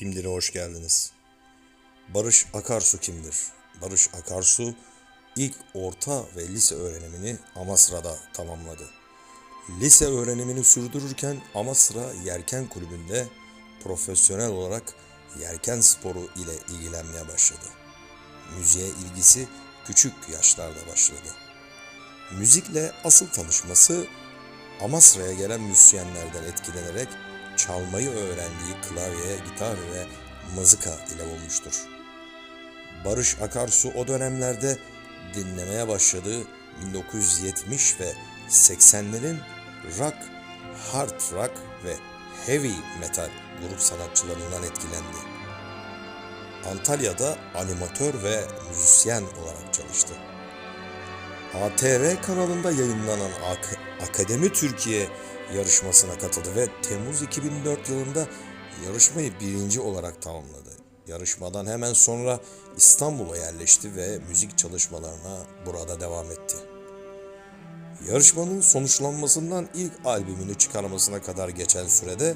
Kimdir'e hoş geldiniz. Barış Akarsu kimdir? Barış Akarsu ilk orta ve lise öğrenimini Amasra'da tamamladı. Lise öğrenimini sürdürürken Amasra Yerken Kulübü'nde profesyonel olarak yerken sporu ile ilgilenmeye başladı. Müziğe ilgisi küçük yaşlarda başladı. Müzikle asıl tanışması Amasra'ya gelen müzisyenlerden etkilenerek çalmayı öğrendiği klavye, gitar ve mızıka ile olmuştur. Barış Akarsu o dönemlerde dinlemeye başladığı 1970 ve 80'lerin rock, hard rock ve heavy metal grup sanatçılarından etkilendi. Antalya'da animatör ve müzisyen olarak çalıştı. ATV kanalında yayınlanan Ak- Akademi Türkiye yarışmasına katıldı ve Temmuz 2004 yılında yarışmayı birinci olarak tamamladı. Yarışmadan hemen sonra İstanbul'a yerleşti ve müzik çalışmalarına burada devam etti. Yarışmanın sonuçlanmasından ilk albümünü çıkarmasına kadar geçen sürede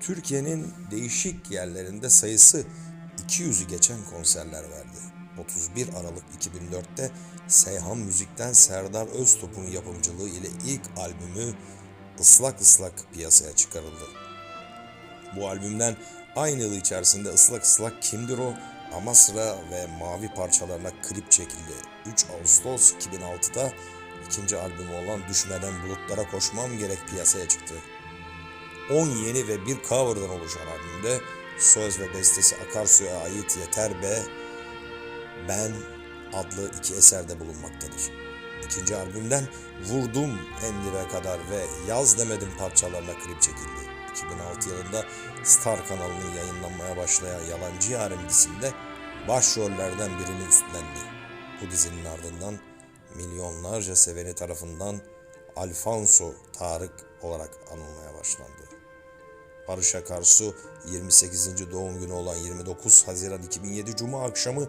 Türkiye'nin değişik yerlerinde sayısı 200'ü geçen konserler verdi. 31 Aralık 2004'te Seyhan Müzik'ten Serdar Öztop'un yapımcılığı ile ilk albümü Islak Islak piyasaya çıkarıldı. Bu albümden aynı yıl içerisinde Islak Islak Kimdir O, Amasra ve Mavi parçalarına klip çekildi. 3 Ağustos 2006'da ikinci albümü olan Düşmeden Bulutlara Koşmam Gerek piyasaya çıktı. 10 yeni ve bir cover'dan oluşan albümde söz ve bestesi Akarsu'ya ait Yeter Be, Ben adlı iki eserde bulunmaktadır. İkinci albümden Vurdum en dibe kadar ve Yaz Demedim parçalarla klip çekildi. 2006 yılında Star kanalının yayınlanmaya başlayan Yalancı Yarim dizisinde başrollerden birini üstlendi. Bu dizinin ardından milyonlarca seveni tarafından Alfonso Tarık olarak anılmaya başlandı. Barış Akarsu 28. doğum günü olan 29 Haziran 2007 Cuma akşamı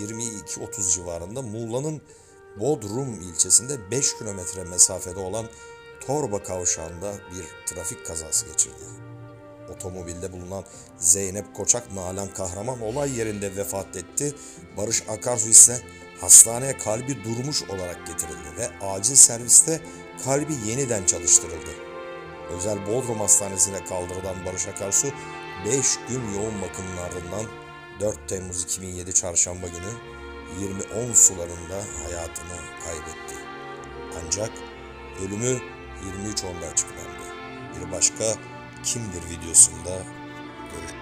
22.30 civarında Muğla'nın Bodrum ilçesinde 5 kilometre mesafede olan Torba kavşağında bir trafik kazası geçirdi. Otomobilde bulunan Zeynep Koçak Nalan Kahraman olay yerinde vefat etti. Barış Akarsu ise hastaneye kalbi durmuş olarak getirildi ve acil serviste kalbi yeniden çalıştırıldı. Özel Bodrum Hastanesi'ne kaldırılan Barış Akarsu 5 gün yoğun bakımın ardından 4 Temmuz 2007 Çarşamba günü 20.10 sularında hayatını kaybetti. Ancak ölümü 23.10'da açıklandı. Bir başka kimdir videosunda görüşürüz.